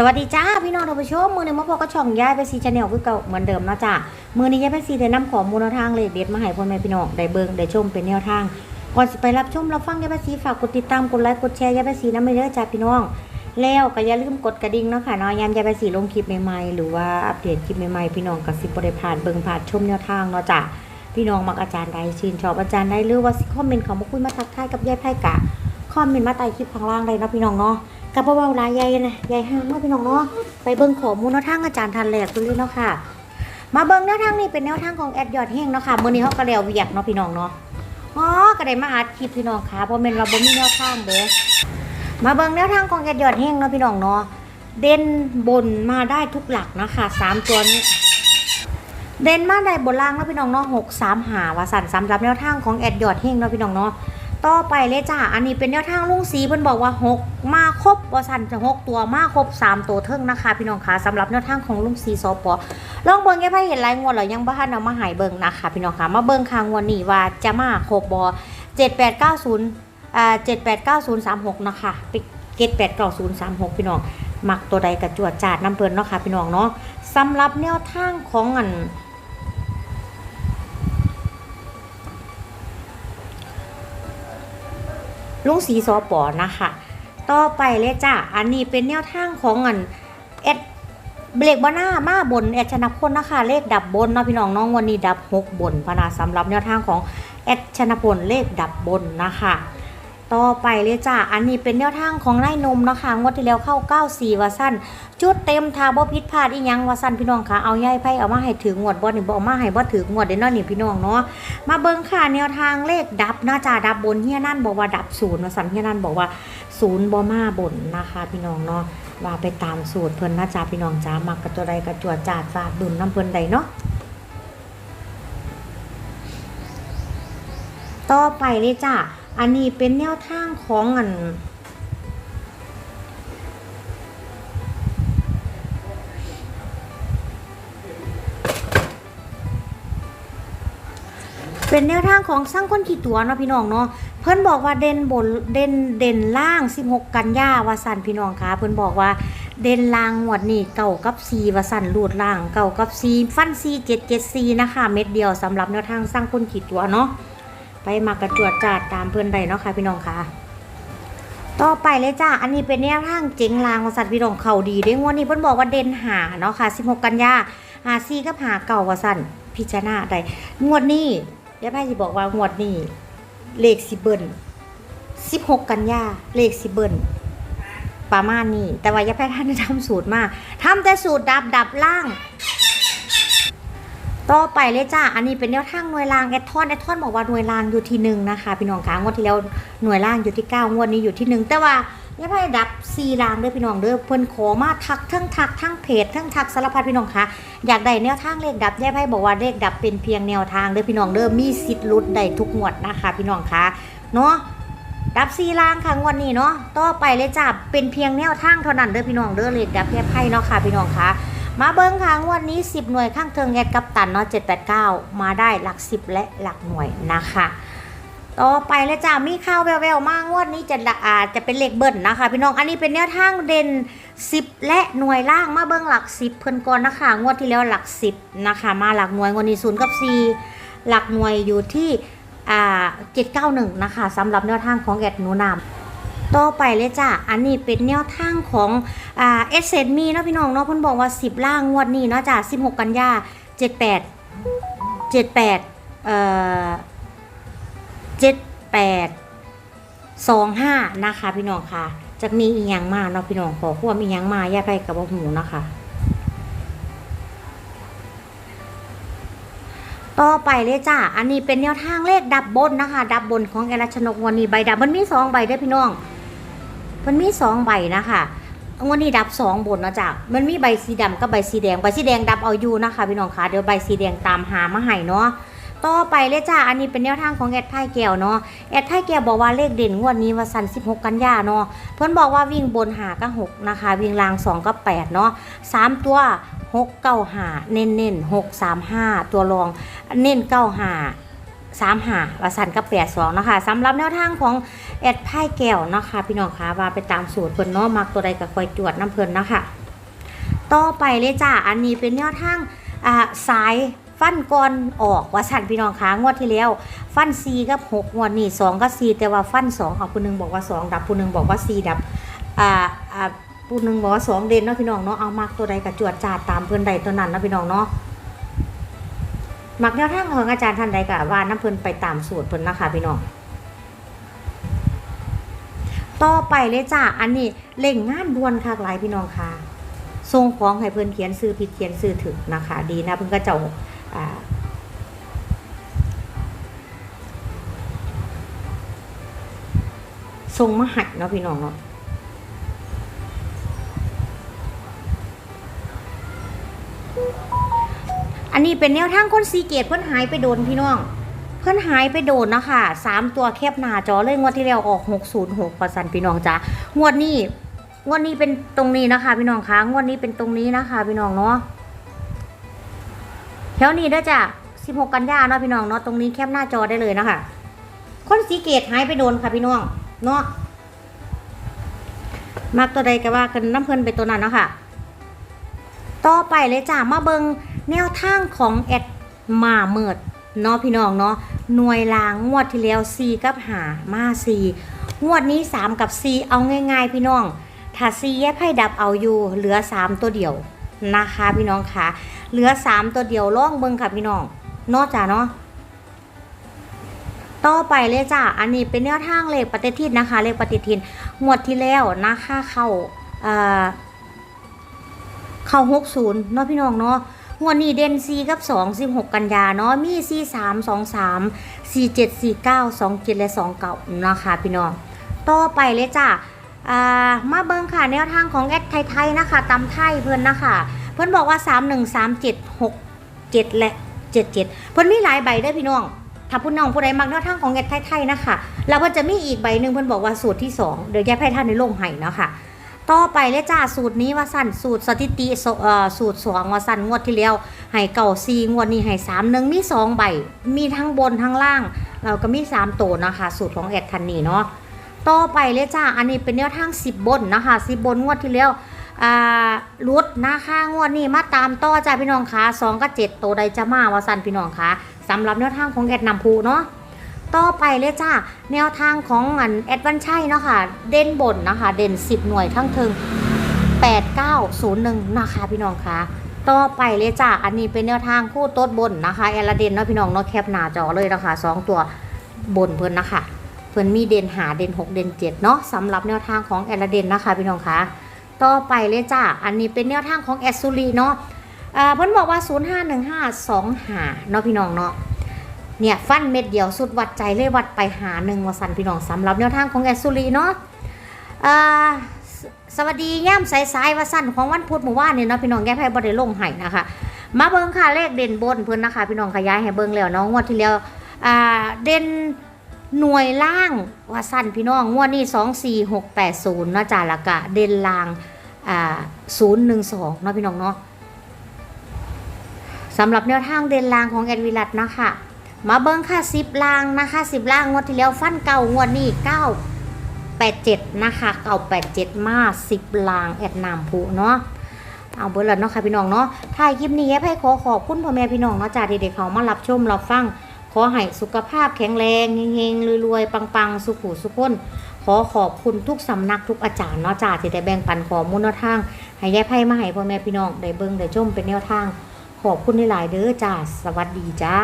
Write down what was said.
สวัสดีจ้าพี่น้องท่านผู้ชมมือในมะพร้าวก็ช่องย้ายไปซีชาแนลคือเก่าเหมือนเดิมนะจ้ามือนี้ย้ายไปซีได้นำของมูลทางเลขเด็ดมาให้พ่อแม่พี่น้องได้เบิ่งได้ชมเป็นแนวทางก่อนสิไปรับชมรับฟังย้ายไปซีฝากกดติดตามกดไลค์กดแชร์ย้ายไปซีน้ำไม่เด้อจ้าพี่น้อง แล้วก็อย่าลืมกดกระดิ่งเนาะค่ะเนาะยามย้ายไปซีลงคลิปใหม่ๆหรือว่าอัปเดตคลิปใหม่ๆพี่น้องกับสิบได้ผ่านเบิ่งผ่านชมแนวทางเนาะจ้าพี่น้องมักอาจารย์ใดชื่นชอบอาจารย์ใดหรือว่าสิคอมเมนต์เขามาคุยมาทักทายกับยายไพ่กะคอมเมนต์มาใต้คลิปข้างล่างเลยนะพี่น้องเนาะ กับเบาๆลายใหญ่นะใหญ่ห้างเนาะพี่น้องเนาะไปเบิ่งข้อมูลแนวทางอาจารย์ทันแหลกคุลยเนาะค่ะ มาเบิ่งแนวทางนี้เป็นแนวทางของแอดยอดเฮงเนาะค่ะมื้อนี้เฮาก็แล้วเวียกเนาะพี่น้องเนาะอ๋อก็ได้มาอัดคลิปพี่น้องค่ะเพราะแม่นว่าบ่มีแนวทางเด้มาเบิ่งแนวทางของแอดยอดเฮงเนาะพี่น้องเนาะเด่นบนมาได้ทุกหลักนะคะสามตัวนี้เด่นมาได้บนล่างเนาะพี่น้องเนาะหกสามหาว่าสั่นสำหรับแนวทางของแอดยอดเฮงเนาะพี่น้องเนาะ ต่อไปเลยจ้า อันนี้เป็นแนวทางลุงสีเพิ่นบอกว่า 6 มาครบว่สันจะ6ตัวมาครบ 3 ตัวเทิงนะคะ พี่น้องคะสำหรับแนวทางของลุงสีสปอลองเบิ่งแค่ไพ่เห็นลายงวดแล้วยังบ่ทันเอามาหายเบิ่งนะคะ พี่น้องคะมาเบิ่งคางวันนี้ว่าจะมาครบบ่7890อ่า789036นะคะไปเกต89036พี่น้องมักตัวใดกระจวดจาดน้ำเพิ่นเนาะค่ะพี่น้องเนาะสำหรับแนวทางของอัน ลุงสีสอปอนะคะ ต่อไปเลยจ้ะ อันนี้เป็นแนวทางของอันเอ็ดเบรกบาน้ามาบนแอดชนะพลนะคะ เลขดับบนเนาะพี่น้องน้องวันนี้ดับหกบนพนาสำหรับแนวทางของแอดชนะพลเลขดับบนนะคะ ต่อไปเลยจ้ะอันนี้เป็นแนวทางของไร่นมนะคะงวดที่แล้วเข้า94วาสั้นจุดเต็มทาบ่ผิดพลาดอีหยังวาสั้นพี่น้องคะเอาย่ายไพ่เอามาให้ถึงงวดบ่นี่บ่เอามาให้บ่ถึงงวดเด้นาะนี่พี่น้องเนาะมาเบิ่งค่ะแนวทางเลขดับนะจ๊ะดับบนเฮียนั่นบอกว่าดับศูนย์มาสั้นเฮียนั่นบอกว่าศูนย์บ่มาบนนะคะ พี่น้องเนาะว่าไปตามสูตรเพิ่นนะจ๊ะพี่น้องจ้ามักกระตัวใดกระจวดจาดฟาดดุนน้ำเพิ่นใดเนาะต่อไปเลยจ้ะ อันนี้เป็นแนวทางของอันเป็นแนวทางของสร้างคนขี่ตัวเนาะพี่น้องเนาะเพิ่นบอกว่าเด่นบนเด่นเด่นล่าง 16 กันยาวาสันพี่น้องคะเพิ่นบอกว่าเด่นล่างงวดนี้เก่ากับ4ว่าสันรูดล่างเก่ากับ4ฟัน4 7 7 4นะคะเม็ดเดียวสำหรับแนวทางสร้างคนขี่ตัวเนาะ มากระจวดจาดตามเพิ่อนใดเนาะค่ะพี่น้องคะต่อไปเลยจ้าอันนี้เป็นแนวทางเจ๋งลางว่าสันพี่น้องเขาดีด้วยงวดนี้เพิ่อนบอกว่าเด่นหาเนาะค่ะ 16 กันยาหา4กับหาเก่าว่าสันพิจารณาได้งวดนี้ยายไพ่สิบอกว่างวดนี้เลขสิเบิลสิบหกกันยาเลขสิเบิลประมาณนี้ แต่ว่ายายไพ่ท่านได้ทำสูตรมาทำแต่สูตรดับดับล่าง ต่อไปเลยจ้า อันนี้เป็นแนวทางหน่วยรางแอดทอนแอดทอนบอกว่าหน่วยรางอยู่ที่หนึ่งนะคะพี่น้องคะงวดที่แล้วหน่วยล่างอยู่ที่เก้างวดนี้อยู่ที่หนึ่งแต่ว่ายาไพ่ดับซีรางเด้อพี่น้องเด้อเพิ่นขอมาทักทั้งทักทั้งเพจทั้งทักสารพัดพี่น้องคะอยากได้แนวทางเลขดับแย่ไพ่บอกว่าเลขดับเป็นเพียงแนวทางเด้อพี่น้องเด้อมีสิทธิ์ลุ้นได้ทุกงวดนะคะ พี่น้องคะเนาะดับซีลางค่ะงวดนี้เนาะต่อไปเลยจ้าเป็นเพียงแนวทางเท่านั้นเด้อพี่น้องเด้อเลขดับแย่ไพ่เนาะค่ะพี่น้องคะ มาเบิ้งค่ะงวดนี้ 10 หน่วยข้างเทิงแอดกับตันเนาะ789 มาได้หลัก 10 และหลักหน่วยนะคะ ต่อไปเลยจ้ามีข่าวแววๆมากงวดนี้จะละอาจจะเป็นเลขเบิ้ลนะคะ พี่น้องอันนี้เป็นแนวทางเด่น 10 และหน่วยล่างมาเบิ้งหลัก 10 เพิ่นก่อนนะคะ งวดที่แล้วหลัก 10นะคะ มาหลักหน่วยงวดนี้0กับ 4 หลักหน่วยอยู่ที่อ่า791นะคะสำหรับแนวทางของแอดหนูนาม ต่อไปเลยจ้าอันนี้เป็นแนวทางของอ่าเอสเซนมีเนาะพี่น้องเนาะเพิ่นบอกว่า 10 ล่างงวดนี้เนาะจ้า16 กันยา 78 78เอ่อเจ็ดแปดสองห้านะคะพี่น้องค่ะจะมีอีหยังมาเนาะพี่น้องขอควบอีหยังมาแยกไปกับบ่หูนะคะต่อไปเลยจ้า อันนี้เป็นแนวทางเลขดับบนนะคะ ดับบนของแอลชนกวันนี้ใบดับมันมีสองใบเด้พี่น้อง มันมีสองใบนะคะงวันนี้ดับสองบนนะจ้ะมันมีใบสีดำกับใบสีแดง ใบสีแดงดับเอาอยู่นะคะพี่น้องคะเดี๋ยวใบสีแดงตามหามาให้เนาะ ต่อไปเลยจ้า อันนี้เป็นแนวทางของแอดไพ่แก้วเนาะ แอดไพ่แก้วบอกว่าเลขเด่นงวดนี้ว่าสัน16กันยาเนาะ เพื่อนบอกว่าวิ่งบนหาก็6นะคะ วิ่งล่าง2ก็8เนาะสามตัว6 9หาเน้นเน้น6 3 5ตัวรองเน้น9หา สามหาว่าสันก็8 2นะคะสำหรับแนวทางของแอดไพ่แก้วนะคะพี่น้องคะว่าไปตามสูตรเพิ่นเนาะมักตัวใดก็คอยจวดน้ำเพิ่นนะคะต่อไปเลยจ้าอันนี้เป็นแนวทางอ่าสายฟันก่อนออกว่าสั่นพี่น้องค้างวดที่แล้ว ฟันซีกับหกงวดนี่สองกับซีแต่ว่าฟันสองเอาผู้หนึงบอกว่าสองดับผู้หนึงบอกว่าซีดับอ่าอ่าผู้หนึงบอกว่าสองเด่นเนาะพี่น้องเนาะเอามากตัวใดกับจวดจาดตามเพื่อนใดตัวนั้นเนาะพี่น้องเนาะ มักแนวทางของอาจารย์ท่านใดกะว่าน้ำเพลินไปตามสูตรเพลินนะคะพี่น้องต่อไปเลยจ้าอันนี้เล่งงานด่วนคักหลายพี่น้องค่ะส่งของให้เพิ่นเขียนซื้อผิดเขียนซื้อถึกนะคะ ดีนะเพิ่นก็เจ้าอ่าส่งมาให้เนาะพี่น้องเนาะ อันนี้เป็นแนวทางคนสีเกตเพิ่อนหายไปโดนพี่น้อง เพิ่อนหายไปโดนเนาะคะสามตัวแคบหน้าจอเลยงวดที่แล้วออกหกศูนย์หกประสันพี่น้องจ้างวดนี้งวดนี้เป็นตรงนี้นะคะ พี่น้องคะงวดนี้เป็นตรงนี้นะคะ พี่น้องเนาะแถวนี้ด้อจ้ะสิบหกกันยาเนาะพี่น้องเนาะตรงนี้แคบหน้าจอได้เลยนะคะ คนสีเกตหายไปโดนค่ะพี่น้องเนาะมากตัวใดก็ว่ากันน้ำเพลินไปตัวนั้นเนาะค่ะ ต่อไปเลยจ้ามาเบิง แนวทางของแอดมาเมิดเนาะพี่น้องเนาะหน่วยลางงวดที่แล้ว4กับหามา4งวดนี้ 3 กับ4เอาง่าย ๆ พี่น้อง ถ้า4แยกไพ่ดับเอาอยู่เหลือ 3 ตัวเดียวนะคะพี่น้องคะเหลือ 3 ตัวเดียวล่องเบิงค่ะพี่น้องนอกจากเนาะต่อไปเลยจ้าอันนี้เป็นแนวทางเลขปฏิทินนะคะ เลขปฏิทินงวดที่แล้วนะคะเข้าเอ่อเข้า60เนาะพี่น้องเนาะ งวดนี้เด่น4กับ2 16กันยาเนาะมี4 3 2 3 4 7 4 9 2 7และ2 9นะคะพี่น้องต่อไปเลยจ้ะอ่ามาเบิ่งค่ะแนวทางของแอดไทยๆนะคะตำไทยเพื่อนนะคะเพื่อนบอกว่า3 1 3 7 6 7และ77เพื่อนมีหลายใบได้พี่น้องถ้าผู้น้องผู้ใดมักแนวทางของแอดไทยๆนะคะแล้วเพื่อนจะมีอีกใบหนึ่งเพื่อนบอกว่าสูตรที่2เดี๋ยวแยกให้ท่านในลงให้เนาะค่ะ ต่อไปเลยจ้าสูตรนี้ว่าสั่นสูตรสถิติสเอ่อสูตรสองว่าสั่นงวดที่แล้วให้เก่าซีงวดนี้ให้สามหนึ่งมีสองใบ มีทั้งบนทั้งล่าง เราก็มีสามตัวนะคะ สูตรของแอดทันนี่เนาะต่อไปเลยจ้าอันนี้เป็นแนวทางสิบบนนะคะสิบบนงวดที่แล้วรุดนะคะงวดนี้มาตามต่อจ้าพี่น้องคะสองกับเจ็ดตัวใดจะมาว่าสั่นพี่น้องคะสำหรับแนวทางของแอดนำพูเนาะ ต่อไปเลยจ้าแนวทางของอันแอดวันชัยเนาะค่ะเด่นบนนะคะ เด่น 10 หน่วยทั้งเทิง8901นะคะพี่น้องคะต่อไปเลยจ้าอันนี้เป็นแนวทางคู่โต๊ดบนนะคะแอลาเดนเนาะพี่น้องเนาะแคปหน้าจอเลยนะคะสองตัวบนเพิ่นนะคะเพิ่นมีเด่นหาเด่น6 เด่น7เนาะสำหรับแนวทางของแอลาเดนนะคะพี่น้องคะต่อไปเลยจ้าอันนี้เป็นแนวทางของแอสซูรีเนาะอ่าเพิ่นบอกว่า 051525เนาะพี่น้องเนาะ เนี่ยฟันเม็ดเดียวสุดวัดใจเลยวัดไปหาหนึ่งวสันพี่น้องสำหรับแนวทางของแอสซูรีเนาะอ่าสวัสดีย่ำสายๆวสันของวันพุธหมู่ว่านเนี่ยเนาะพี่น้องแก้ไพ่บริลงไห้นะคะ มาเบิ้งค่ะเลขเด่นบนเพิ่อนนะคะ พี่น้องขยายให้เบิ้งแล้วเนาะงวดที่แล้วอ่าเด่นหน่วยล่างว่าสั้นพี่น้องงวดนี้สองสี่หกแปดศูนย์เนาะจ่าละกะเด่นล่างอ่าศูนย์หนึ่งสองเนาะพี่น้องเนาะสำหรับแนวทางเด่นล่างของแอดวิลัตนะคะ มาเบิ้งค่ะสิบลางนะคะสิบลางงวดที่แล้วฟันเก่างวดนี้เก้าแปดเจ็ดนะคะเก่าแปดเจ็ดมาสิบลางแอดนามผูเนาะเอาเบอร์แล้วเนาะค่ะพี่น้องเนาะถ่ายคลิปนี้แอปให้ขอขอบคุณพ่อแม่พี่น้องเนาะจ้าที่เด็กเขามารับชมรับฟัง ขอให้สุขภาพแข็งแรงเฮงๆรวยๆปังๆ สุขุสุขคนขอขอบคุณทุกสำนักทุกอาจารย์เนาะจ้าที่ได้แบ่งปันข้อมูลแนวทาง ให้แยกไพ่มาให้พ่อแม่พี่น้องได้เบิ่งได้ชมเป็นแนวทาง ขอบคุณหลายๆเด้อจ้าสวัสดีจ้า